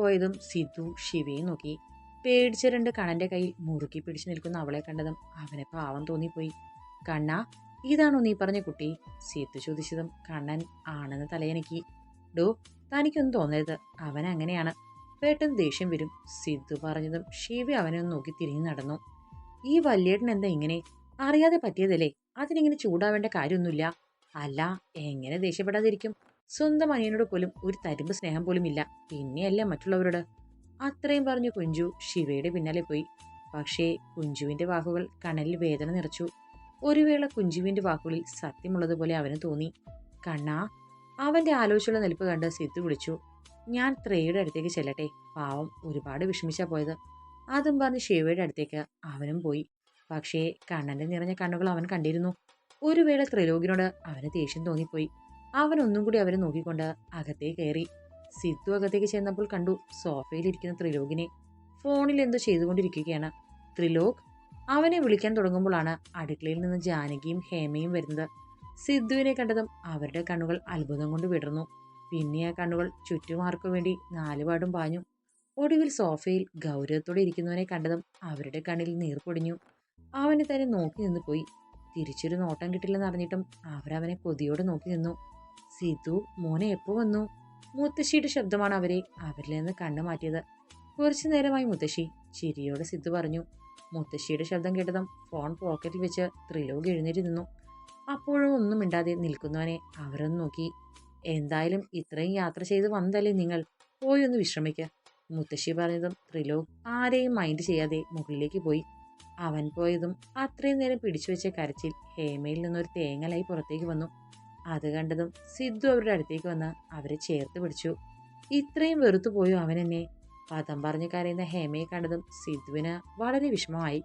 പോയതും സിദ്ധു ശിവയെ നോക്കി. പേടിച്ച രണ്ട് കണ്ണന്റെ കയ്യിൽ മുറുക്കി പിടിച്ചു നിൽക്കുന്ന അവളെ കണ്ടതും അവനെ പാവം തോന്നിപ്പോയി. കണ്ണ ഇതാണോ നീ പറഞ്ഞ കുട്ടി? സിദ്ധു ചോദിച്ചതും കണ്ണൻ ആണെന്ന് തലയനക്കി. ഡോ തനിക്കൊന്നും തോന്നരുത്. അവൻ അങ്ങനെയാണ്. പെട്ടെന്ന് ദേഷ്യം വരും സിദ്ധു പറഞ്ഞതും ശിവ അവനെ ഒന്ന് നോക്കി തിരിഞ്ഞു നടന്നു. ഈ വല്യേട്ടൻ എന്താ ഇങ്ങനെ? അറിയാതെ പറ്റിയതല്ലേ? അതിനിങ്ങനെ ചൂടാവേണ്ട കാര്യമൊന്നുമില്ല. അല്ല എങ്ങനെ ദേഷ്യപ്പെടാതിരിക്കും? സ്വന്തം അനിയനോട് പോലും ഒരു തരുമ്പ് സ്നേഹം പോലും ഇല്ല. പിന്നെയല്ലേ മറ്റുള്ളവരോട്? അത്രയും പറഞ്ഞു കുഞ്ചു ശിവയുടെ പിന്നാലെ പോയി. പക്ഷേ കുഞ്ചുവിന്റെ വാക്കുകൾ കണലിൽ വേദന നിറച്ചു. ഒരു വേള കുഞ്ചുവിന്റെ വാക്കുകളിൽ സത്യമുള്ളതുപോലെ അവന് തോന്നി. കണ്ണാ അവന്റെ ആലോചിച്ചുള്ള നിൽപ്പ് കണ്ട് സിദ്ധു വിളിച്ചു. ഞാൻ ത്രേയുടെ അടുത്തേക്ക് ചെല്ലട്ടെ. പാവം ഒരുപാട് വിഷമിച്ചാ പോയത്. അതും പറഞ്ഞ് ശിവയുടെ അടുത്തേക്ക് അവനും പോയി. പക്ഷേ കണ്ണന്റെ നിറഞ്ഞ കണ്ണുകൾ അവൻ കണ്ടിരുന്നു. ഒരു വേള ത്രിലോകിനോട് അവന് ദേഷ്യം തോന്നിപ്പോയി. അവൻ ഒന്നും കൂടി അവരെ നോക്കിക്കൊണ്ട് അകത്തേ കയറി. സിദ്ധു അകത്തേക്ക് ചെന്നപ്പോൾ കണ്ടു സോഫയിലിരിക്കുന്ന ത്രിലോകിനെ ഫോണിൽ എന്തോ ചെയ്തുകൊണ്ടിരിക്കുകയാണ്. ത്രിലോക് അവനെ വിളിക്കാൻ തുടങ്ങുമ്പോഴാണ് അടുക്കളയിൽ നിന്ന് ജാനകിയും ഹേമയും വരുന്നത്. സിദ്ധുവിനെ കണ്ടതും അവരുടെ കണ്ണുകൾ അത്ഭുതം കൊണ്ട് വിടർന്നു. പിന്നെ ആ കണ്ണുകൾ ചുറ്റുമാർക്കു വേണ്ടി നാലുപാടും പാഞ്ഞു. ഒടുവിൽ സോഫയിൽ ഗൗരവത്തോടെ ഇരിക്കുന്നവനെ കണ്ടതും അവരുടെ കണ്ണിൽ നീർ പൊടിഞ്ഞു. അവനെ തന്നെ നോക്കി നിന്ന് പോയി തിരിച്ചൊരു നോട്ടം കിട്ടില്ലെന്ന് അറിഞ്ഞിട്ടും അവരവനെ കൊതിയോടെ നോക്കി നിന്നു. സിധു മോനെ എപ്പോ വന്നു? മുത്തശ്ശിയുടെ ശബ്ദമാണ് അവരെ അവരിൽ നിന്ന് കണ്ണു മാറ്റിയത്. കുറച്ചു നേരമായി മുത്തശ്ശി ചിരിയോടെ സിദ്ധു പറഞ്ഞു മുത്തശ്ശിയുടെ ശബ്ദം കേട്ടതും ഫോൺ പോക്കറ്റിൽ വെച്ച് ത്രിലോക് എഴുന്നേറ്റ് നിന്നു. അപ്പോഴും ഒന്നും മിണ്ടാതെ നിൽക്കുന്നവനെ അവരൊന്ന് നോക്കി. എന്തായാലും ഇത്രയും യാത്ര ചെയ്ത് വന്നതല്ലേ നിങ്ങൾ? പോയി ഒന്ന് വിശ്രമിക്കുക മുത്തശ്ശി പറഞ്ഞതും ത്രിലോക് ആരെയും മൈൻഡ് ചെയ്യാതെ മുകളിലേക്ക് പോയി. അവൻ പോയതും അത്രയും നേരം പിടിച്ചു വെച്ച കരച്ചിൽ ഹേമയിൽ നിന്നൊരു തേങ്ങലായി പുറത്തേക്ക് വന്നു. അത് കണ്ടതും സിദ്ധു അവരുടെ അടുത്തേക്ക് വന്ന് അവരെ ചേർത്ത് പിടിച്ചു. ഇത്രയും വെറുത്തു പോയോ അവനെന്നെ പദം പറഞ്ഞ് കരയുന്ന ഹേമയെ കണ്ടതും സിദ്ധുവിന് വളരെ വിഷമമായി.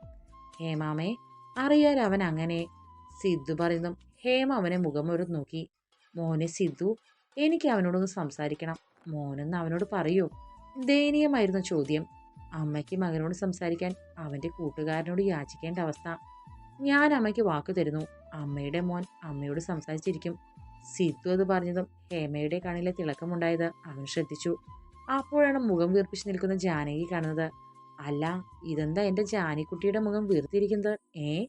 ഹേമാമേ അറിയാൻ അവൻ അങ്ങനെ? സിദ്ധു പറയുന്നതും ഹേമ അവനെ മുഖമൊരു നോക്കി. മോനെ സിദ്ധു എനിക്ക് അവനോടൊന്ന് സംസാരിക്കണം. മോനെന്ന് അവനോട് പറയൂ. ദയനീയമായിരുന്ന ചോദ്യം. അമ്മയ്ക്ക് മകനോട് സംസാരിക്കാൻ അവന്റെ കൂട്ടുകാരനോട് യാചിക്കേണ്ട അവസ്ഥ. ഞാൻ അമ്മയ്ക്ക് വാക്ക് തരുന്നു. അമ്മയുടെ മോൻ അമ്മയോട് സംസാരിച്ചിരിക്കും. സിദ്ധു അത് പറഞ്ഞതും ഹേമയുടെ കണ്ണിലെ തിളക്കമുണ്ടായത് അവൻ ശ്രദ്ധിച്ചു. അപ്പോഴാണ് മുഖം വീർപ്പിച്ച് നിൽക്കുന്ന ജാനകി കാണുന്നത്. അല്ല ഇതെന്താ എന്റെ ജാനിക്കുട്ടിയുടെ മുഖം വീർത്തിരിക്കുന്നത്? ഏ?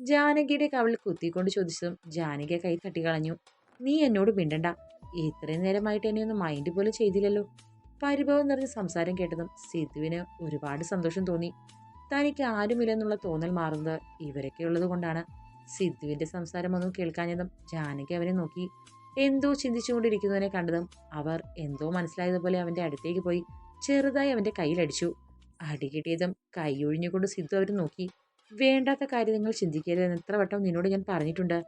ജാനകിയുടെ കവിളിൽ കുത്തിക്കൊണ്ട് ചോദിച്ചതും ജാനകിയെ കൈ തട്ടിക്കളഞ്ഞു. നീ എന്നോട് മിണ്ടണ്ട. ഇത്രയും നേരമായിട്ട് എന്നെ ഒന്ന് മൈൻഡ് പോലും ചെയ്തില്ലല്ലോ. പരിഭവം നിറഞ്ഞ സംസാരം കേട്ടതും സിദ്ധുവിന് ഒരുപാട് സന്തോഷം തോന്നി. തനിക്ക് ആരുമില്ലെന്നുള്ള തോന്നൽ മാറുന്നത് ഇവരൊക്കെ ഉള്ളത് കൊണ്ടാണ്. സിദ്ധുവിന്റെ സംസാരം ഒന്നും കേൾക്കാഞ്ഞതും ജാനകി അവനെ നോക്കി എന്തോ ചിന്തിച്ചുകൊണ്ടിരിക്കുന്നവനെ കണ്ടതും അവർ എന്തോ മനസ്സിലായതുപോലെ അവന്റെ അടുത്തേക്ക് പോയി ചെറുതായി അവന്റെ കയ്യിലടിച്ചു അടി കിട്ടിയതും കൈ ഒഴിഞ്ഞുകൊണ്ട് സിദ്ധു അവർ നോക്കി. വേണ്ടാത്ത കാര്യങ്ങൾ ചിന്തിക്കരുതെന്ന് എത്ര വട്ടം നിന്നോട് ഞാൻ പറഞ്ഞിട്ടുണ്ട്.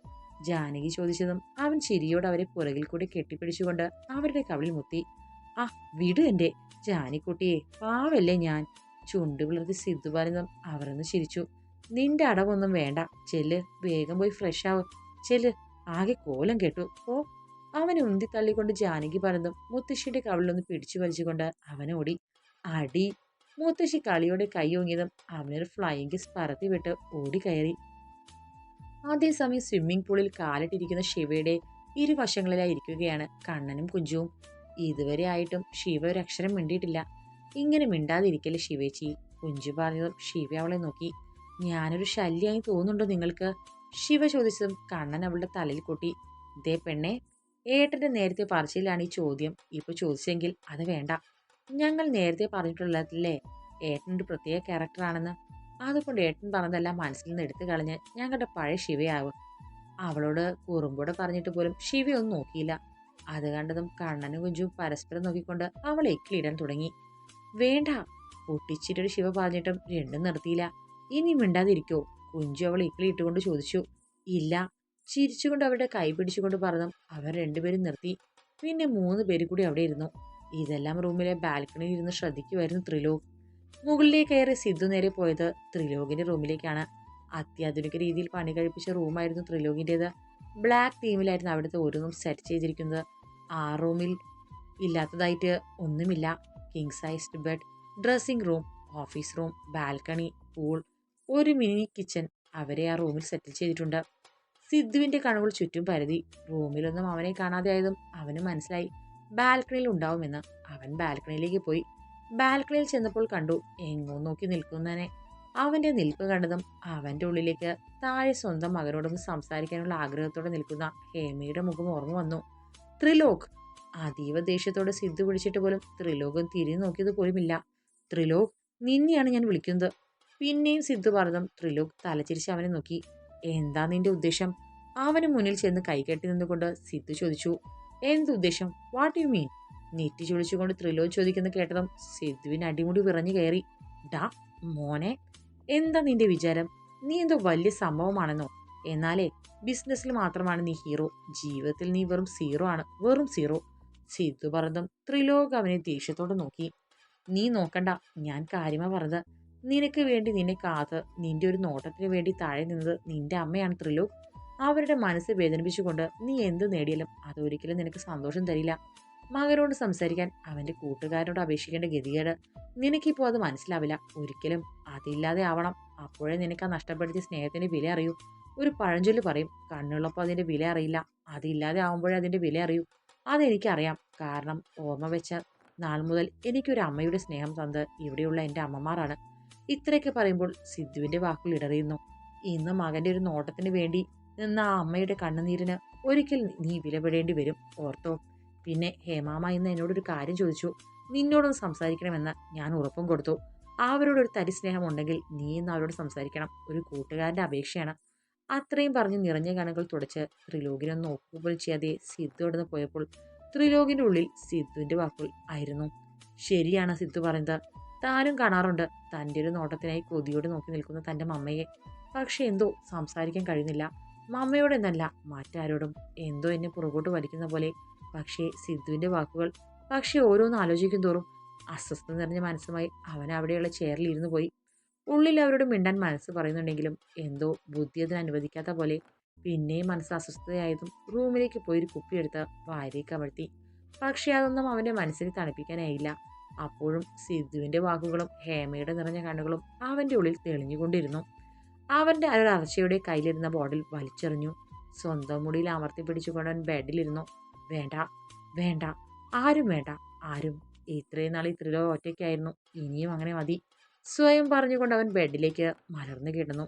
ജാനകി ചോദിച്ചതും അവൻ ചിരിയോട് അവരെ പുറകിൽ കൂടി കെട്ടിപ്പിടിച്ചുകൊണ്ട് അവരുടെ കവിളിൽ മുത്തി ആ വിട് എന്റെ ജാനിക്കുട്ടിയെ പാവല്ലേ ഞാൻ. ചുണ്ടു പിളർത്തി സിദ്ധു പറഞ്ഞതും അവരൊന്ന് ചിരിച്ചു. നിന്റെ അടവൊന്നും വേണ്ട. ചെല്ല്. വേഗം പോയി ഫ്രഷ് ആവും. ചെല്ല്. ആകെ കോലം കേട്ടു. ഓ അവനെ ഉന്തി തള്ളിക്കൊണ്ട് ജാനകി പറഞ്ഞതും മുത്തശ്ശിയുടെ കവിളിലൊന്ന് പിടിച്ചു വലിച്ചുകൊണ്ട് അവനോടി അടി. മുത്തശ്ശി കളിയോടെ കൈ ഓങ്ങിയതും അവനൊരു ഫ്ലൈയിങ് കിസ് പറത്തി വിട്ട് ഓടി കയറി. അതേസമയം സ്വിമ്മിംഗ് പൂളിൽ കാലിട്ടിരിക്കുന്ന ശിവയുടെ ഇരുവശങ്ങളിലായി ഇരിക്കുകയാണ് കണ്ണനും കുഞ്ചുവും. ഇതുവരെ ആയിട്ടും ശിവ ഒരു അക്ഷരം മിണ്ടിയിട്ടില്ല. ഇങ്ങനെ മിണ്ടാതിരിക്കൽ ശിവേച്ചി? കുഞ്ചു പറഞ്ഞതും ശിവ അവളെ നോക്കി. ഞാനൊരു ശല്യമായി തോന്നുന്നുണ്ടോ നിങ്ങൾക്ക്? ശിവ ചോദിച്ചതും കണ്ണൻ അവളുടെ തലയിൽ കൊട്ടി. ദേ പെണ്ണെ ഏട്ടന്റെ നേരത്തെ പറച്ചിലാണ് ഈ ചോദ്യം. ഇപ്പൊ ചോദിച്ചെങ്കിൽ അത് വേണ്ട. ഞങ്ങൾ നേരത്തെ പറഞ്ഞിട്ടുള്ളതല്ലേ? ഏട്ടൻ ഒരു പ്രത്യേക ക്യാരക്ടറാണെന്ന് അതുകൊണ്ട് ഏട്ടൻ പറഞ്ഞതെല്ലാം മനസ്സിൽ നിന്ന് എടുത്തു കളഞ്ഞ് ഞങ്ങളുടെ പഴയ ശിവയാവും. അവളോട് കുറുമ്പോടെ പറഞ്ഞിട്ട് പോലും ശിവയൊന്നും നോക്കിയില്ല. അത് കണ്ടതും കണ്ണനും കുഞ്ചും പരസ്പരം നോക്കിക്കൊണ്ട് അവളെ എക്കിലിടാൻ തുടങ്ങി. വേണ്ട. പൊട്ടിച്ചിട്ടൊരു ശിവ പറഞ്ഞിട്ടും രണ്ടും നിർത്തിയില്ല ഇനി മിണ്ടാതിരിക്കോ. കുഞ്ചു അവൾ ഇക്കിളിയിട്ടുകൊണ്ട് ചോദിച്ചു. ഇല്ല. ചിരിച്ചുകൊണ്ട് അവരുടെ കൈ പിടിച്ചുകൊണ്ട് പറഞ്ഞു. അവർ രണ്ടുപേരും നിർത്തി. പിന്നെ മൂന്ന് പേര് കൂടി അവിടെ ഇരുന്നു. ഇതെല്ലാം റൂമിലെ ബാൽക്കണിയിൽ ഇരുന്ന് ശ്രദ്ധിക്കുമായിരുന്നു ത്രിലോക് മുകളിലേക്ക് കയറി സിദ്ധു നേരെ പോയത് ത്രിലോകിന്റെ റൂമിലേക്കാണ്. അത്യാധുനിക രീതിയിൽ പണി കഴിപ്പിച്ച റൂമായിരുന്നു ത്രിലോകിന്റെത് ബ്ലാക്ക് തീമിലായിരുന്നു അവിടുത്തെ ഓരോന്നും സെറ്റ് ചെയ്തിരിക്കുന്നത്. ആ റൂമിൽ ഇല്ലാത്തതായിട്ട് ഒന്നുമില്ല. King sized bed dressing room office room balcony pool ഒരു മിനി കിച്ചൺ അവരെ ആ റൂമിൽ സെറ്റിൽ ചെയ്തിട്ടുണ്ട്. സിദ്ധുവിന്റെ കണവുകൾ ചുറ്റും പരതി. റൂമിലൊന്നും അവനെ കാണാതെ ആയതും അവന് മനസ്സിലായി ബാൽക്കണിയിൽ ഉണ്ടാവുമെന്ന്. അവൻ ബാൽക്കണിയിലേക്ക് പോയി. ബാൽക്കണിയിൽ ചെന്നപ്പോൾ കണ്ടു എങ്ങോ നോക്കി നിൽക്കുന്നതിനെ അവന്റെ നിൽപ്പ് കണ്ടതും അവന്റെ ഉള്ളിലേക്ക് താഴെ സ്വന്തം മകനോടൊന്ന് സംസാരിക്കാനുള്ള ആഗ്രഹത്തോടെ നിൽക്കുന്ന ഹേമയുടെ മുഖം ഓർമ്മ വന്നു. ത്രിലോക് അതീവ ദേഷ്യത്തോടെ സിദ്ധു പിടിച്ചിട്ട് പോലും ത്രിലോകം തിരിഞ്ഞു നോക്കിയത് പോലുമില്ല. ത്രിലോക് നിന്നെയാണ് ഞാൻ വിളിക്കുന്നത്. പിന്നെയും സിദ്ധു പറഞ്ഞതും ത്രിലോക് തലച്ചിരിച്ച് അവനെ നോക്കി. എന്താ നിന്റെ ഉദ്ദേശം? അവന് മുന്നിൽ ചെന്ന് കൈകെട്ടി നിന്നുകൊണ്ട് സിദ്ധു ചോദിച്ചു. എന്തുദ്ദേശം വാട്ട് യു മീൻ നെറ്റി ചൊളിച്ചുകൊണ്ട് ത്രിലോക് ചോദിക്കുന്ന കേട്ടതും സിദ്ധുവിന് അടിമുടി വിറഞ്ഞു കയറി. ഡാ മോനെ എന്താ നിന്റെ വിചാരം? നീ എന്തോ വലിയ സംഭവമാണെന്നോ? എന്നാലേ ബിസിനസ്സിൽ മാത്രമാണ് നീ ഹീറോ ജീവിതത്തിൽ നീ വെറും സീറോ ആണ്. വെറും സീറോ സിദ്ധു പറഞ്ഞതും ത്രിലോക് അവനെ ദേഷ്യത്തോടെ നോക്കി. നീ നോക്കണ്ട ഞാൻ കാര്യമാ പറഞ്ഞത്. നിനക്ക് വേണ്ടി നിന്നെ കാത്ത് നിന്റെ ഒരു നോട്ടത്തിന് വേണ്ടി താഴെ നിന്നത് നിന്റെ അമ്മയാണ് ത്രിലോക്. അവരുടെ മനസ്സ് വേദനിപ്പിച്ചുകൊണ്ട് നീ എന്ത് നേടിയാലും അതൊരിക്കലും നിനക്ക് സന്തോഷം തരില്ല. മകനോട് സംസാരിക്കാൻ അവന്റെ കൂട്ടുകാരനോട് അപേക്ഷിക്കേണ്ട ഗതികേട് നിനക്കിപ്പോൾ അത് മനസ്സിലാവില്ല. ഒരിക്കലും അതില്ലാതെ ആവണം. അപ്പോഴേ നിനക്ക് ആ നഷ്ടപ്പെടുത്തിയ സ്നേഹത്തിന്റെ വില അറിയൂ. ഒരു പഴഞ്ചൊല്ലി പറയും കണ്ണുള്ളപ്പോൾ അതിന്റെ വില അറിയില്ല. അതില്ലാതെ ആവുമ്പോഴേ അതിന്റെ വില അറിയൂ. അതെനിക്കറിയാം. കാരണം ഓർമ്മ വെച്ച നാൾ മുതൽ എനിക്കൊരു അമ്മയുടെ സ്നേഹം തന്നത് ഇവിടെയുള്ള എന്റെ അമ്മമാരാണ്. ഇത്രയൊക്കെ പറയുമ്പോൾ സിദ്ധുവിന്റെ വാക്കുകൾ ഇടറിയുന്നു. ഇന്ന് മകന്റെ ഒരു നോട്ടത്തിന് വേണ്ടി നിന്ന ആ അമ്മയുടെ കണ്ണുനീരിന് ഒരിക്കൽ നീ വിലപ്പെടേണ്ടി വരും ഓർത്തോ? പിന്നെ ഹേമാമ ഇന്ന് എന്നോടൊരു കാര്യം ചോദിച്ചു. നിന്നോടൊന്ന് സംസാരിക്കണമെന്ന് ഞാൻ ഉറപ്പും കൊടുത്തു. അവരോടൊരു തരി സ്നേഹമുണ്ടെങ്കിൽ നീ ഇന്ന് അവരോട് സംസാരിക്കണം. ഒരു കൂട്ടുകാരന്റെ അപേക്ഷയാണ്. അത്രയും പറഞ്ഞ് നിറഞ്ഞ കണകൾ തുടച്ച് ത്രിലോകിനൊന്ന് നോക്കുമ്പോൾ ചെയ്യാതെ സിദ്ധു ഇടന്ന് പോയപ്പോൾ ത്രിലോകിന്റെ ഉള്ളിൽ സിദ്ധുവിന്റെ വാക്കുകൾ ആയിരുന്നു. ശരിയാണ് സിദ്ധു പറയുന്നത്. താനും കാണാറുണ്ട്. തന്റെ ഒരു നോട്ടത്തിനായി കൊതിയോട് നോക്കി നിൽക്കുന്ന തന്റെ മമ്മയെ. പക്ഷെ എന്തോ സംസാരിക്കാൻ കഴിയുന്നില്ല. മമ്മയോട് എന്നല്ല മറ്റാരോടും. എന്തോ എന്നെ പുറകോട്ട് വലിക്കുന്ന പോലെ. പക്ഷേ സിദ്ധുവിന്റെ വാക്കുകൾ പക്ഷേ ഓരോന്ന് ആലോചിക്കും തോറും അസ്വസ്ഥത നിറഞ്ഞ മനസ്സുമായി അവൻ അവിടെയുള്ള ചെയറിൽ ഇരുന്ന് പോയി ഉള്ളിൽ അവരോട് മിണ്ടാൻ മനസ്സ് പറയുന്നുണ്ടെങ്കിലും എന്തോ ബുദ്ധി അതിന് അനുവദിക്കാത്ത പോലെ പിന്നെയും മനസ്സ് അസ്വസ്ഥതയായതും റൂമിലേക്ക് പോയി ഒരു കുപ്പിയെടുത്ത് വായിലേക്ക് കമഴ്ത്തി. പക്ഷേ അതൊന്നും അവന്റെ മനസ്സിനെ തണുപ്പിക്കാനായില്ല. അപ്പോഴും സിദ്ധുവിന്റെ വാക്കുകളും ഹേമയുടെ നിറഞ്ഞ കണ്ണുകളും അവന്റെ ഉള്ളിൽ തെളിഞ്ഞുകൊണ്ടിരുന്നു. അവന്റെ ഒരു അർച്ചയുടെ കയ്യിലിരുന്ന ബോട്ടിൽ വലിച്ചെറിഞ്ഞു. സ്വന്തം മുടിയിൽ അമർത്തി പിടിച്ചുകൊണ്ട് അവൻ ബെഡിലിരുന്നു. വേണ്ട വേണ്ട ആരും വേണ്ട ആരും. ഇത്രയും നാൾ ഇത്രയോ ഒറ്റയ്ക്കായിരുന്നു. ഇനിയും അങ്ങനെ മതി. സ്വയം പറഞ്ഞുകൊണ്ട് അവൻ ബെഡിലേക്ക് മലർന്നു കിടന്നു.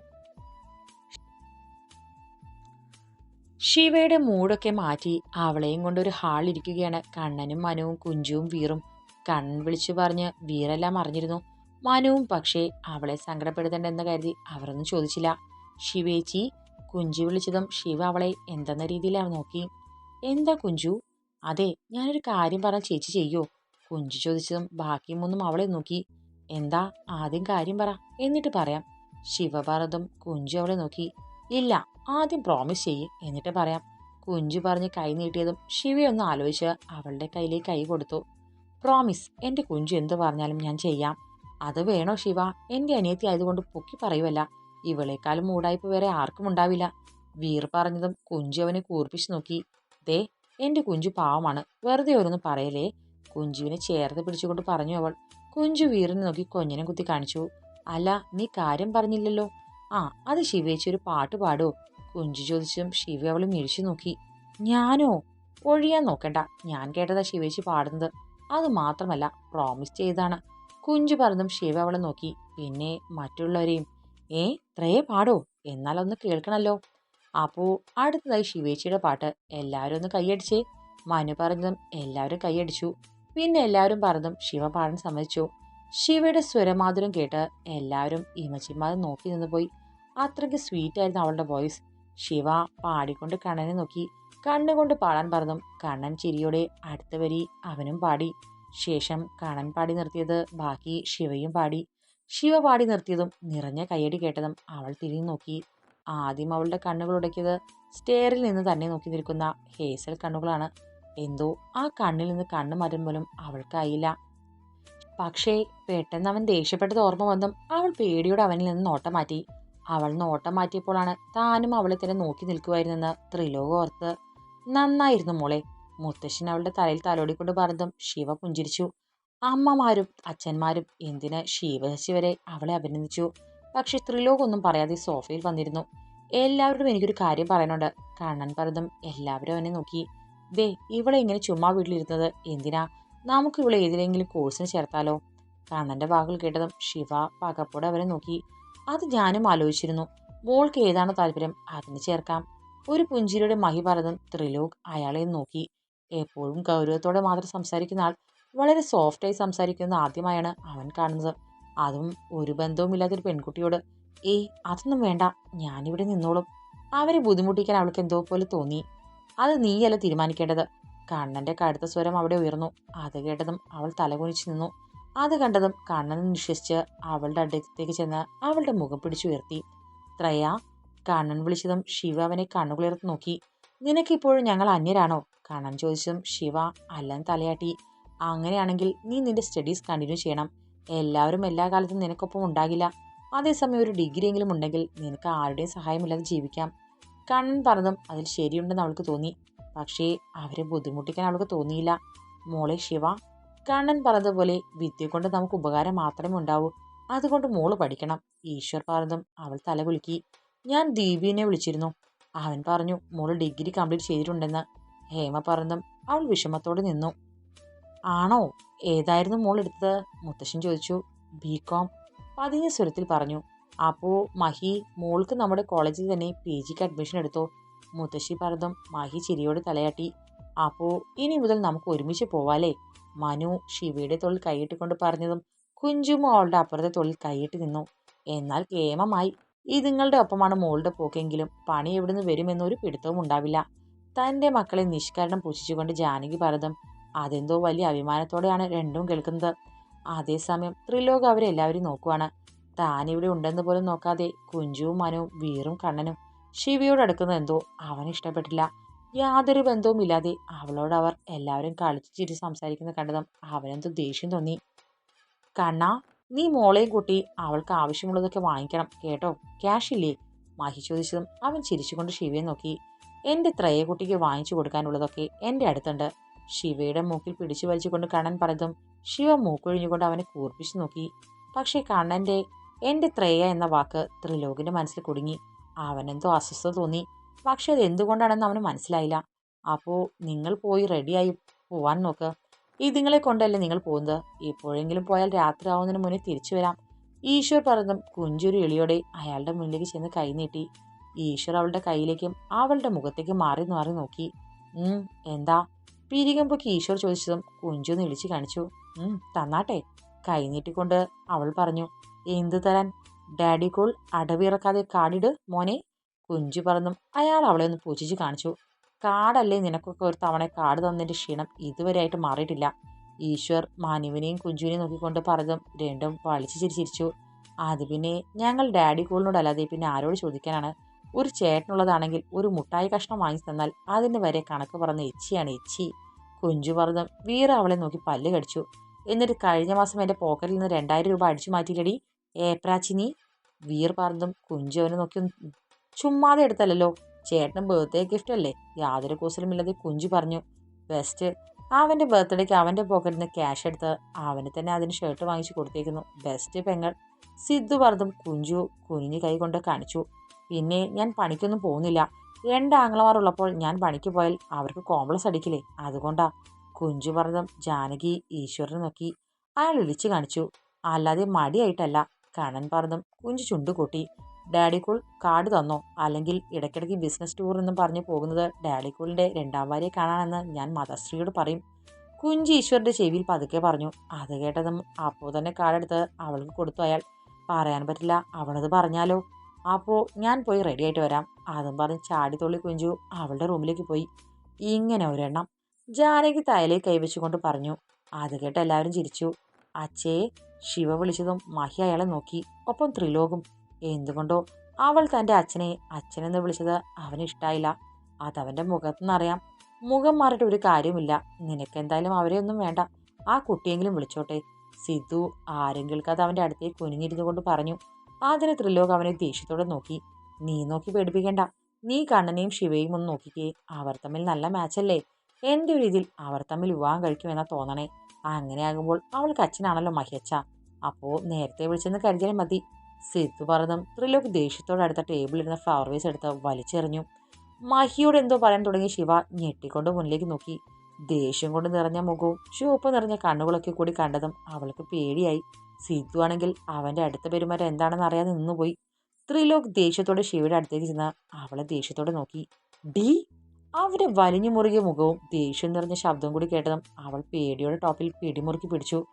ശിവയുടെ മൂടൊക്കെ മാറ്റി അവളെയും കൊണ്ടൊരു ഹാളിരിക്കുകയാണ് കണ്ണനും മനുവും കുഞ്ചുവും വീറും കണ്ണൻ വിളിച്ചു പറഞ്ഞ് വീറെല്ലാം അറിഞ്ഞിരുന്നു. മനുവും പക്ഷേ അവളെ സങ്കടപ്പെടുത്തണ്ടെന്ന് കരുതി അവരൊന്നും ചോദിച്ചില്ല. ശിവേച്ചി കുഞ്ചു വിളിച്ചതും ശിവ അവളെ എന്തെന്ന രീതിയിലാണ് നോക്കി. എന്താ കുഞ്ചു? അതെ ഞാനൊരു കാര്യം പറഞ്ഞ ചേച്ചി ചെയ്യോ? കുഞ്ചു ചോദിച്ചതും ബാക്കി മൂന്നും അവളെ നോക്കി. എന്താ ആദ്യം കാര്യം പറ. എന്നിട്ട് പറയാം. ശിവഭാരതം കുഞ്ചു അവളെ നോക്കി. ഇല്ല ആദ്യം പ്രോമിസ് ചെയ്യ്. എന്നിട്ട് പറയാം. കുഞ്ചു പറഞ്ഞ് കൈ നീട്ടിയതും ശിവയൊന്ന് ആലോചിച്ച് അവളുടെ കയ്യിലേക്ക് കൈ കൊടുത്തു. പ്രോമിസ് എന്റെ കുഞ്ചു എന്ത് പറഞ്ഞാലും ഞാൻ ചെയ്യാം. അത് വേണോ ശിവ? എന്റെ അനിയത്തി ആയതുകൊണ്ട് പൊക്കി പറയുമല്ല ഇവളെക്കാളും മൂടായ്പ വേറെ ആർക്കും ഉണ്ടാവില്ല. വീർ പറഞ്ഞതും കുഞ്ചു അവനെ കൂർപ്പിച്ച് നോക്കി. ദേ എന്റെ കുഞ്ചു പാവമാണ്. വെറുതെ ഓരോന്ന് പറയലേ കുഞ്ചുവിനെ ചേർത്ത് പിടിച്ചുകൊണ്ട് പറഞ്ഞു അവൾ. കുഞ്ചു വീറിനെ നോക്കി കൊഞ്ഞനെ കുത്തി കാണിച്ചു. അല്ല നീ കാര്യം പറഞ്ഞില്ലല്ലോ. ആ അത് ശിവേച്ചി ഒരു പാട്ട് പാടോ. കുഞ്ചു ചോദിച്ചും ശിവ അവൾ മിഴിച്ചു നോക്കി. ഞാനോ? ഒഴിയാൻ നോക്കണ്ട. ഞാൻ കേട്ടതാ ശിവേച്ചി പാടുന്നത്. അത് മാത്രമല്ല പ്രോമിസ് ചെയ്താണ് കുഞ്ചു പറഞ്ഞതും ശിവ അവളെ നോക്കി. പിന്നെ മറ്റുള്ളവരെയും? ഏ ത്രയെ പാടോ. എന്നാലൊന്ന് കേൾക്കണല്ലോ. അപ്പോ അടുത്തതായി ശിവേച്ചിയുടെ പാട്ട്. എല്ലാവരും ഒന്ന് കൈയടിച്ചേ. മനു പറഞ്ഞതും എല്ലാവരും കൈയടിച്ചു. പിന്നെ എല്ലാവരും പറഞ്ഞതും ശിവ പാടാൻ സമ്മതിച്ചു. ശിവയുടെ സ്വരമാധുരം കേട്ട് എല്ലാവരും ഇമച്ചിമാരെ നോക്കി നിന്ന് പോയി. അത്രയ്ക്ക് സ്വീറ്റ് ആയിരുന്നു അവളുടെ വോയിസ് ശിവ പാടിക്കൊണ്ട് കണ്ണനെ നോക്കി. കണ്ണുകൊണ്ട് പാടാൻ പറഞ്ഞു. കണ്ണൻ ചിരിയോടെ അടുത്ത വരി അവനും പാടി. ശേഷം കണ്ണൻ പാടി നിർത്തിയത് ബാക്കി ശിവയും പാടി. ശിവ പാടി നിർത്തിയതും നിറഞ്ഞ കയ്യടി കേട്ടതും അവൾ തിരിഞ്ഞു നോക്കി. ആദ്യം അവളുടെ കണ്ണുകൾ ഉടക്കിയത് സ്റ്റെയറിൽ നിന്ന് തന്നെ നോക്കി നിൽക്കുന്ന ഹേസൽ കണ്ണുകളാണ്. എന്തോ ആ കണ്ണിൽ നിന്ന് കണ്ണു മാറ്റം പോലും അവൾക്കായില്ല പക്ഷേ പെട്ടെന്ന് അവൻ ദേഷ്യപ്പെട്ടത് ഓർമ്മ വന്നും അവൾ പേടിയോടെ അവനിൽ നിന്ന് നോട്ടം മാറ്റി. അവൾ നോട്ടം മാറ്റിയപ്പോഴാണ് താനും അവളെ തന്നെ നോക്കി നിൽക്കുമായിരുന്നെന്ന് ത്രിലോകം ഓർത്ത്. നന്നായിരുന്നു മോളെ മുത്തശ്ശൻ അവളുടെ തലയിൽ തലോടിക്കൊണ്ട് പറഞ്ഞതും ശിവ പുഞ്ചിരിച്ചു. അമ്മമാരും അച്ഛന്മാരും എന്തിന് ശിവശശി വരെ അവളെ അഭിനന്ദിച്ചു? പക്ഷെ ത്രിലോകൊന്നും പറയാതെ സോഫയിൽ വന്നിരുന്നു. എല്ലാവരോടും എനിക്കൊരു കാര്യം പറയാനുണ്ട് കണ്ണൻ പറഞ്ഞതും എല്ലാവരും അവനെ നോക്കി. ദേ ഇവളെ ഇങ്ങനെ ചുമ്മാ വീട്ടിലിരുന്നത് എന്തിനാ? നമുക്ക് ഇവളെ ഏതിലെങ്കിലും കോഴ്സിന് ചേർത്താലോ? കണ്ണന്റെ വാക്കുകൾ കേട്ടതും ശിവ പകപ്പോടെ അവരെ നോക്കി. അത് ഞാനും ആലോചിച്ചിരുന്നു. മോൾക്ക് ഏതാണോ താല്പര്യം? അതിന് ചേർക്കാം. ഒരു പുഞ്ചിരിയുടെ മഹി പറഞ്ഞതും ത്രിലോക് അയാളെ നോക്കി. എപ്പോഴും ഗൗരവത്തോടെ മാത്രം സംസാരിക്കുന്ന ആൾ വളരെ സോഫ്റ്റായി സംസാരിക്കുന്നത് ആദ്യമായാണ് അവൻ കാണുന്നത്. അതും ഒരു ബന്ധവുമില്ലാത്തൊരു പെൺകുട്ടിയോട്. ഏയ് അതൊന്നും വേണ്ട. ഞാനിവിടെ നിന്നോളും. അവരെ ബുദ്ധിമുട്ടിക്കാൻ അവൾക്ക് എന്തോ പോലെ തോന്നി. അത് നീയല്ല തീരുമാനിക്കേണ്ടത്? കണ്ണന്റെ കടുത്ത സ്വരം അവിടെ ഉയർന്നു. അത് കേട്ടതും അവൾ തലകുനിച്ചു നിന്നു. അത് കണ്ടതും കണ്ണൻ നിശ്വസിച്ച് അവളുടെ അടുത്തേക്ക് ചെന്ന് അവളുടെ മുഖം പിടിച്ചുയർത്തി ത്രയ കണ്ണൻ വിളിച്ചതും ശിവ അവനെ കണ്ണുകുളിർത്ത് നോക്കി. നിനക്കിപ്പോഴും ഞങ്ങൾ അന്യരാണോ? കണ്ണൻ ചോദിച്ചതും ശിവ അല്ലെന്ന് തലയാട്ടി. അങ്ങനെയാണെങ്കിൽ നീ നിന്റെ സ്റ്റഡീസ് കണ്ടിന്യൂ ചെയ്യണം. എല്ലാവരും എല്ലാ കാലത്തും നിനക്കൊപ്പം ഉണ്ടാകില്ല. അതേസമയം ഒരു ഡിഗ്രി എങ്കിലും ഉണ്ടെങ്കിൽ നിനക്ക് ആരുടെയും സഹായമില്ലാതെ ജീവിക്കാം. കണ്ണൻ പറഞ്ഞതും അതിൽ ശരിയുണ്ടെന്ന് അവൾക്ക് തോന്നി. പക്ഷേ അവരെ ബുദ്ധിമുട്ടിക്കാൻ അവൾക്ക് തോന്നിയില്ല. മോളെ ശിവ കണ്ണൻ പറഞ്ഞതുപോലെ വിദ്യ കൊണ്ട് നമുക്ക് ഉപകാരം മാത്രമേ ഉണ്ടാവൂ. അതുകൊണ്ട് മോൾ പഠിക്കണം. ഈശ്വർ പറഞ്ഞതും അവൾ തലകുലുക്കി ഞാൻ ദീപിനെ വിളിച്ചിരുന്നു. അവൻ പറഞ്ഞു മോൾ ഡിഗ്രി കംപ്ലീറ്റ് ചെയ്തിട്ടുണ്ടെന്ന്. ഹേമ പറഞ്ഞതും അവൾ വിഷമത്തോടെ നിന്നു. ആണോ? ഏതായിരുന്നു മോൾ എടുത്തത് മുത്തശ്ശൻ ചോദിച്ചു. B com. പതിഞ്ഞ സ്വരത്തിൽ പറഞ്ഞു. അപ്പോൾ മഹി മോൾക്ക് നമ്മുടെ കോളേജിൽ തന്നെ പി ജിക്ക് അഡ്മിഷൻ എടുത്തോ? മുത്തശ്ശി പറഞ്ഞതും മഹി ചിരിയോട് തലയാട്ടി. അപ്പോൾ ഇനി മുതൽ നമുക്ക് ഒരുമിച്ച് പോവാലേ മനു ശിവയുടെ തൊഴിൽ കൈയിട്ടുകൊണ്ട് പറഞ്ഞതും കുഞ്ചും അവളുടെ അപ്പുറത്തെ തൊഴിൽ കൈയിട്ട് നിന്നു. എന്നാൽ കേമമായി ഇതുങ്ങളുടെ ഒപ്പമാണ് മോളുടെ പോക്കെങ്കിലും പണി എവിടുന്ന് വരുമെന്നൊരു പിടുത്തവും ഉണ്ടാവില്ല. തന്റെ മക്കളെ നിഷ്കരണം പുച്ഛിച്ചുകൊണ്ട് ജാനകി പറഞ്ഞതും അതെന്തോ വലിയ അഭിമാനത്തോടെയാണ് രണ്ടും കേൾക്കുന്നത്. അതേസമയം ത്രിലോക അവരെല്ലാവരും നോക്കുവാണ്. താനിവിടെ ഉണ്ടെന്ന് പോലും നോക്കാതെ കുഞ്ചുവും മനുവും വീറും കണ്ണനും ശിവയോട് അടുക്കുന്ന എന്തോ അവന് ഇഷ്ടപ്പെട്ടില്ല. യാതൊരു ബന്ധവും ഇല്ലാതെ അവളോട് അവർ എല്ലാവരും കളിച്ചു ചിരി സംസാരിക്കുന്ന കണ്ടതും അവനെന്തോ ദേഷ്യം തോന്നി. കണ്ണ നീ മോളെയും കൂട്ടി അവൾക്ക് ആവശ്യമുള്ളതൊക്കെ വാങ്ങിക്കണം കേട്ടോ. ക്യാഷ് ഇല്ലേ? മാഹി ചോദിച്ചതും അവൻ ചിരിച്ചുകൊണ്ട് ശിവയെ നോക്കി. എന്റെ ത്രയെ കുട്ടിക്ക് വാങ്ങിച്ചു കൊടുക്കാനുള്ളതൊക്കെ എന്റെ അടുത്തുണ്ട്. ശിവയുടെ മൂക്കിൽ പിടിച്ചു വലിച്ചുകൊണ്ട് കണ്ണൻ പറഞ്ഞതും ശിവ മൂക്കൊഴിഞ്ഞുകൊണ്ട് അവനെ കൂർപ്പിച്ചു നോക്കി. പക്ഷേ കണ്ണന്റെ എന്റെ ത്രേയ എന്ന വാക്ക് ത്രിലോകിന്റെ മനസ്സിൽ കുടുങ്ങി. അവനെന്തോ അസ്വസ്ഥത തോന്നി. പക്ഷെ അത് എന്തുകൊണ്ടാണെന്ന് അവന് മനസ്സിലായില്ല. അപ്പോൾ നിങ്ങൾ പോയി റെഡിയായി പോവാൻ നോക്ക്. ഇതുങ്ങളെ കൊണ്ടല്ലേ നിങ്ങൾ പോകുന്നത്? എപ്പോഴെങ്കിലും പോയാൽ രാത്രി ആവുന്നതിന് മുന്നേ തിരിച്ചു വരാം. ഈശ്വർ പറഞ്ഞതും കുഞ്ചൊരു എളിയോടെ അയാളുടെ മുന്നിലേക്ക് ചെന്ന് കൈനീട്ടി ഈശ്വർ അവളുടെ കയ്യിലേക്കും അവളുടെ മുഖത്തേക്കും മാറി മാറി നോക്കി. എന്താ? പിരികുമ്പോക്ക് ഈശ്വർ ചോദിച്ചതും കുഞ്ചു ഇളിച്ചു കാണിച്ചു. തന്നാട്ടെ. കൈനീട്ടിക്കൊണ്ട് അവൾ പറഞ്ഞു എന്ത് തരാൻ? ഡാഡി കോൾ അടവിറക്കാതെ കാടിട് മോനെ കുഞ്ചു പറന്നും അയാൾ അവളെ ഒന്ന് പൂജിച്ച് കാണിച്ചു. കാടല്ലേ നിനക്കൊക്കെ ഒരു തവണ കാട് തന്നതിന്റെ ക്ഷീണം ഇതുവരെയായിട്ട് മാറിയിട്ടില്ല. ഈശ്വർ മാനുവിനെയും കുഞ്ചുവിനെയും നോക്കിക്കൊണ്ട് പറഞ്ഞതും രണ്ടും വളിച്ചു ചിരിച്ചിരിച്ചു അത് പിന്നെ ഞങ്ങൾ ഡാഡി കോളിനോടല്ലാതെ പിന്നെ ആരോട് ചോദിക്കാനാണ്? ഒരു ചേട്ടനുള്ളതാണെങ്കിൽ ഒരു മുട്ടായി കഷ്ണം വാങ്ങി തന്നാൽ അതിന് വരെ കണക്ക് പറഞ്ഞ എച്ചിയാണ് എച്ചി. കുഞ്ചു പറഞ്ഞതും വീറ അവളെ നോക്കി പല്ല് കടിച്ചു. എന്നിട്ട് കഴിഞ്ഞ മാസം എന്റെ പോക്കറ്റിൽ നിന്ന് രണ്ടായിരം രൂപ അടിച്ചു മാറ്റിയില്ലടി. ഏപ്രാച്ചിനി വീർ പറഞ്ഞതും കുഞ്ചു അവനെ നോക്കി ചുമ്മാതെ എടുത്തല്ലോ ചേട്ടൻ ബർത്ത്ഡേ ഗിഫ്റ്റ് അല്ലേ യാതൊരു കൂസലുമില്ലാതെ കുഞ്ചു പറഞ്ഞു ബെസ്റ്റ്. അവന്റെ ബർത്ത്ഡേക്ക് അവന്റെ പോക്കറ്റിൽ നിന്ന് ക്യാഷ് എടുത്ത് അവന് തന്നെ അതിന് ഷർട്ട് വാങ്ങിച്ചു കൊടുത്തേക്കുന്നു. ബെസ്റ്റ് പെങ്ങൾ. സിദ്ധു പറഞ്ഞതും കുഞ്ചു കുനിഞ്ഞു കൈ കൊണ്ട് കാണിച്ചു. പിന്നെ ഞാൻ പണിക്കൊന്നും പോകുന്നില്ല. രണ്ട് ആങ്ങളമാർ ഉള്ളപ്പോൾ ഞാൻ പണിക്ക് പോയാൽ അവർക്ക് കോംപ്ലക്സ് അടിക്കില്ലേ? അതുകൊണ്ടാ. കുഞ്ചു പറഞ്ഞതും ജാനകി ഈശ്വരനെ നോക്കി അയാൾ ഇളിച്ചു കാണിച്ചു. അല്ലാതെ മടിയായിട്ടല്ല. കണ്ണൻ പറഞ്ഞതും കുഞ്ചു ചുണ്ടുകൂട്ടി. ഡാഡിക്കുൾ കാർഡ് തന്നോ? അല്ലെങ്കിൽ ഇടയ്ക്കിടയ്ക്ക് ബിസിനസ് ടൂർ എന്നും പറഞ്ഞു പോകുന്നത് ഡാഡിക്കുളിന്റെ രണ്ടാം ഭാര്യയെ കാണാനെന്ന് ഞാൻ മതശ്രീയോട് പറയും. കുഞ്ചു ഈശ്വരന്റെ ചെവിയിൽ പതുക്കെ പറഞ്ഞു. അത് കേട്ടതും അപ്പോൾ തന്നെ കാർഡെടുത്ത് അവൾക്ക് കൊടുത്തു അയാൾ. പറയാൻ പറ്റില്ല അവളത് പറഞ്ഞാലോ? അപ്പോൾ ഞാൻ പോയി റെഡി ആയിട്ട് വരാം. അതും പറഞ്ഞ് ചാടിത്തുള്ളി കുഞ്ചു അവളുടെ റൂമിലേക്ക് പോയി. ഇങ്ങനെ ഒരെണ്ണം ജാനകി തലയിൽ കൈവച്ചുകൊണ്ട് പറഞ്ഞു. അത് കേട്ട് എല്ലാവരും ചിരിച്ചു. അച്ഛേ ശിവ വിളിച്ചതും മഹി അയാളെ നോക്കി. ഒപ്പം ത്രിലോകും എന്തുകൊണ്ടോ? അവൾ തന്റെ അച്ഛനെ അച്ഛനെന്ന് വിളിച്ചത് അവന് ഇഷ്ടായില്ല അതവന്റെ മുഖത്തുനിന്നറിയാം. മുഖം മാറിയിട്ട് ഒരു കാര്യമില്ല നിനക്കെന്തായാലും അവരെ ഒന്നും വേണ്ട. ആ കുട്ടിയെങ്കിലും വിളിച്ചോട്ടെ. സിദ്ധു ആരും കേൾക്കാതെ അവന്റെ അടുത്തേക്ക് കുനിഞ്ഞിരുന്നു കൊണ്ട് പറഞ്ഞു. ആദ്യം ത്രിലോക് അവനെ ദേഷ്യത്തോടെ നോക്കി. നീ നോക്കി പേടിപ്പിക്കേണ്ട. നീ കണ്ണനെയും ശിവയും ഒന്ന് നോക്കിക്കേ. അവർ തമ്മിൽ നല്ല മാച്ചല്ലേ എന്റെ ഒരു ഇതിൽ അവർ തമ്മിൽ വിവാഹം കഴിക്കുമെന്നാ തോന്നണേ. അങ്ങനെയാകുമ്പോൾ അവൾക്ക് അച്ഛനാണല്ലോ മഹിയച്ച അപ്പോൾ നേരത്തെ വിളിച്ചെന്ന് കരുതിയാൽ മതി. സിദ്ധു പറഞ്ഞതും ത്രിലോക് ദേഷ്യത്തോടെ അടുത്ത ടേബിളിരുന്ന ഫ്ലവർ വേസ് എടുത്ത് വലിച്ചെറിഞ്ഞു. മഹിയോട് എന്തോ പറയാൻ തുടങ്ങിയ ശിവ ഞെട്ടിക്കൊണ്ട് മുന്നിലേക്ക് നോക്കി. ദേഷ്യം കൊണ്ട് നിറഞ്ഞ മുഖവും ചുവപ്പ് നിറഞ്ഞ കണ്ണുകളൊക്കെ കൂടി കണ്ടതും അവൾക്ക് പേടിയായി. സിദ്ധു ആണെങ്കിൽ അവന്റെ അടുത്ത പെരുമാറ്റം എന്താണെന്ന് അറിയാതെ നിന്നുപോയി. ത്രിലോക് ദേഷ്യത്തോടെ ശിവയുടെ അടുത്തേക്ക് ചെന്ന് അവളെ ദേഷ്യത്തോടെ നോക്കി. ഡി അവന്റെ വലിഞ്ഞു മുറുകിയ മുഖവും ദേഷ്യം നിറഞ്ഞ ശബ്ദവും കൂടി കേട്ടതും അവൾ പേടിയോടെ ടോപ്പിൽ പിടിമുറുക്കി പിടിച്ചു.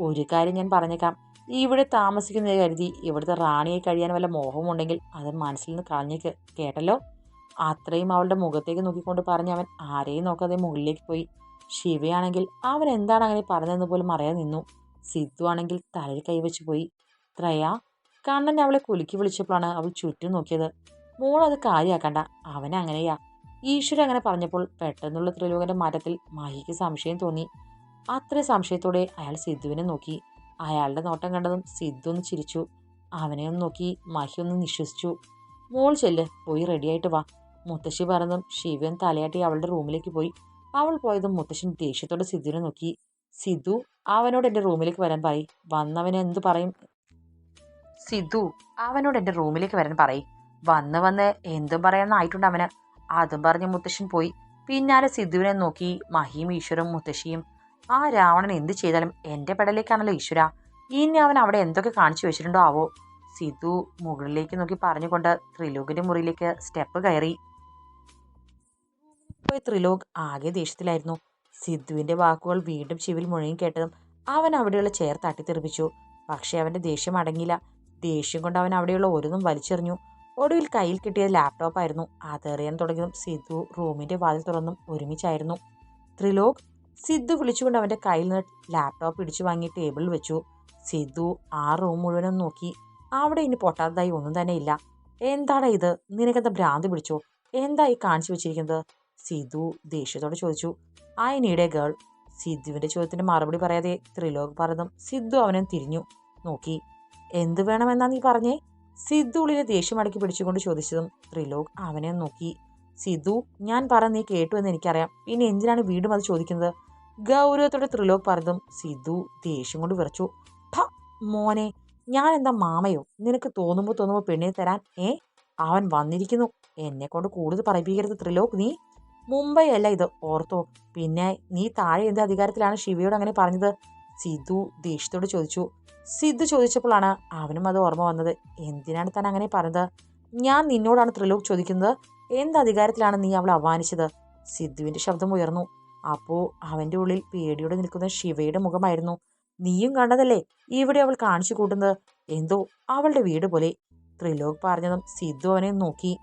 ഒരു കാര്യം ഞാൻ പറഞ്ഞേക്കാം. ഇവിടെ താമസിക്കുന്നത് കരുതി ഇവിടുത്തെ റാണിയെ കഴിയാൻ വല്ല മോഹമുണ്ടെങ്കിൽ അത് മനസ്സിൽ നിന്ന് കളഞ്ഞേക്ക് കേട്ടല്ലോ. അത്രയും അവളുടെ മുഖത്തേക്ക് നോക്കിക്കൊണ്ട് പറഞ്ഞ് അവൻ ആരെയും നോക്കാതെ മുകളിലേക്ക് പോയി. ശിവയാണെങ്കിൽ അവൻ എന്താണ് അങ്ങനെ പറഞ്ഞതെന്ന് പോലും അറിയാൻ നിന്നു. സിദ്ധു ആണെങ്കിൽ തലയിൽ കൈവച്ച് പോയി. ത്രയ കണ്ണൻ അവളെ കുലുക്കി വിളിച്ചപ്പോഴാണ് അവൾ ചുറ്റും നോക്കിയത്. മോൾ അത് കാര്യമാക്കണ്ട അവൻ അങ്ങനെയാ. ഈശ്വരൻ അങ്ങനെ പറഞ്ഞപ്പോൾ പെട്ടെന്നുള്ള ത്രിലോകന്റെ മരത്തിൽ മാഹിക്ക് സംശയം തോന്നി. അത്ര സംശയത്തോടെ അയാൾ സിദ്ധുവിനെ നോക്കി. അയാളുടെ നോട്ടം കണ്ടതും സിദ്ധു ഒന്ന് ചിരിച്ചു. അവനെ ഒന്ന് നോക്കി മഹി ഒന്ന് നിശ്വസിച്ചു. മോൾ ചെല്ല് പോയി റെഡിയായിട്ട് വാ. മുത്തശ്ശി പറഞ്ഞതും ശിവൻ തലയാട്ടി അവളുടെ റൂമിലേക്ക് പോയി. അവൾ പോയതും മുത്തശ്ശൻ ദേഷ്യത്തോടെ സിദ്ധുവിനെ നോക്കി. സിദ്ധു അവനോട് എന്റെ റൂമിലേക്ക് വരാൻ പറയും. വന്നവനെ എന്ത് പറയും? സിദ്ധു അവനോട് എന്റെ റൂമിലേക്ക് വരാൻ പറയും. വന്ന് വന്ന് എന്തും പറയാനായിട്ടുണ്ട് അവന്. അതും പറഞ്ഞ് മുത്തശ്ശൻ പോയി. പിന്നാലെ സിദ്ധുവിനെ നോക്കി മഹിയും ഈശ്വരും മുത്തശ്ശിയും. ആ രാവണൻ എന്ത് ചെയ്താലും എന്റെ പെടലേക്കാണല്ലോ ഈശ്വര. ഇനി അവൻ അവിടെ എന്തൊക്കെ കാണിച്ചു വെച്ചിട്ടുണ്ടോ ആവോ? സിദ്ധു മുകളിലേക്ക് നോക്കി പറഞ്ഞുകൊണ്ട് ത്രിലോകിന്റെ മുറിയിലേക്ക് സ്റ്റെപ്പ് കയറി. ത്രിലോക് ആകെ ദേഷ്യത്തിലായിരുന്നു. സിദ്ധുവിന്റെ വാക്കുകൾ വീണ്ടും ചെവിൽ മുഴങ്ങി കേട്ടതും അവൻ അവിടെയുള്ള ചെയർ തട്ടിത്തെറിപ്പിച്ചു. പക്ഷേ അവന്റെ ദേഷ്യം അടങ്ങിയില്ല. ദേഷ്യം കൊണ്ട് അവൻ അവിടെയുള്ള ഓരോന്നും വലിച്ചെറിഞ്ഞു. ഒടുവിൽ കയ്യിൽ കിട്ടിയത് ലാപ്ടോപ്പായിരുന്നു അതെറിയാൻ തുടങ്ങിയതും സിദ്ധു റൂമിന്റെ വാതിൽ തുറന്നും ഒരുമിച്ചായിരുന്നു. ത്രിലോക് സിദ്ധു വിളിച്ചുകൊണ്ട് അവന്റെ കയ്യിൽ നിന്ന് ലാപ്ടോപ്പ് പിടിച്ചു വാങ്ങി ടേബിളിൽ വെച്ചു. സിദ്ധു ആ റൂം മുഴുവനും നോക്കി. അവിടെ ഇനി പൊട്ടാത്തതായി ഒന്നും തന്നെ ഇല്ല. എന്താണ് ഇത്? നിനക്കെന്താ ഭ്രാന്തി പിടിച്ചോ? എന്താ ഈ കാണിച്ചു വെച്ചിരിക്കുന്നത്? സിദ്ധു ദേഷ്യത്തോടെ ചോദിച്ചു. I need a girl. സിദ്ധുവിന്റെ ചോദ്യത്തിന് മറുപടി പറയാതെ ത്രിലോക് പറഞ്ഞതും സിദ്ധു അവനെ തിരിഞ്ഞു നോക്കി. എന്ത് വേണമെന്നാ നീ പറഞ്ഞേ? സിദ്ധു ഉള്ളിലെ ദേഷ്യം അടക്കി പിടിച്ചുകൊണ്ട് ചോദിച്ചതും ത്രിലോക് അവനെ നോക്കി. സിദ്ധു ഞാൻ പറഞ്ഞ നീ കേട്ടു എന്ന് എനിക്കറിയാം. പിന്നെ എന്തിനാണ് വീണ്ടും അത് ചോദിക്കുന്നത്? ഗൗരവത്തോടെ ത്രിലോക് പറഞ്ഞതും സിദ്ധു ദേഷ്യം കൊണ്ട് വിറച്ചു. ഠ മോനെ ഞാൻ എന്താ മാമയോ? നിനക്ക് തോന്നുമ്പോൾ തോന്നുമ്പോൾ പെണ്ണിനെ തരാൻ ഏ? അവൻ വന്നിരിക്കുന്നു. എന്നെ കൊണ്ട് കൂടുതൽ പറയിപ്പിക്കരുത് ത്രിലോക് നീ. മുംബൈ അല്ല ഇത് ഓർത്തോ. പിന്നെ നീ താഴെ എന്ത് അധികാരത്തിലാണ് ശിവയോട് അങ്ങനെ പറഞ്ഞത്? സിദ്ധു ദേഷ്യത്തോട് ചോദിച്ചു. സിദ്ധു ചോദിച്ചപ്പോഴാണ് അവനും അത് ഓർമ്മ വന്നത്. എന്തിനാണ് താൻ അങ്ങനെ പറഞ്ഞത്? ഞാൻ നിന്നോടാണ് ത്രിലോക് ചോദിക്കുന്നത്. എന്ത് അധികാരത്തിലാണ് നീ അവളെ അപമാനിച്ചത്? സിദ്ധുവിന്റെ ശബ്ദം ഉയർന്നു. അപ്പോ അവന്റെ ഉള്ളിൽ പേടിയോടെ നിൽക്കുന്ന ശിവയുടെ മുഖമായിരുന്നു. നീയും കണ്ടതല്ലേ? ഇവിടെ അവൾ കാണിച്ചു കൂട്ടുന്നത്. എന്തോ അവളുടെ വീട് പോലെ. ത്രിലോക് പറഞ്ഞതും സിദ്ധു അവനെ നോക്കി.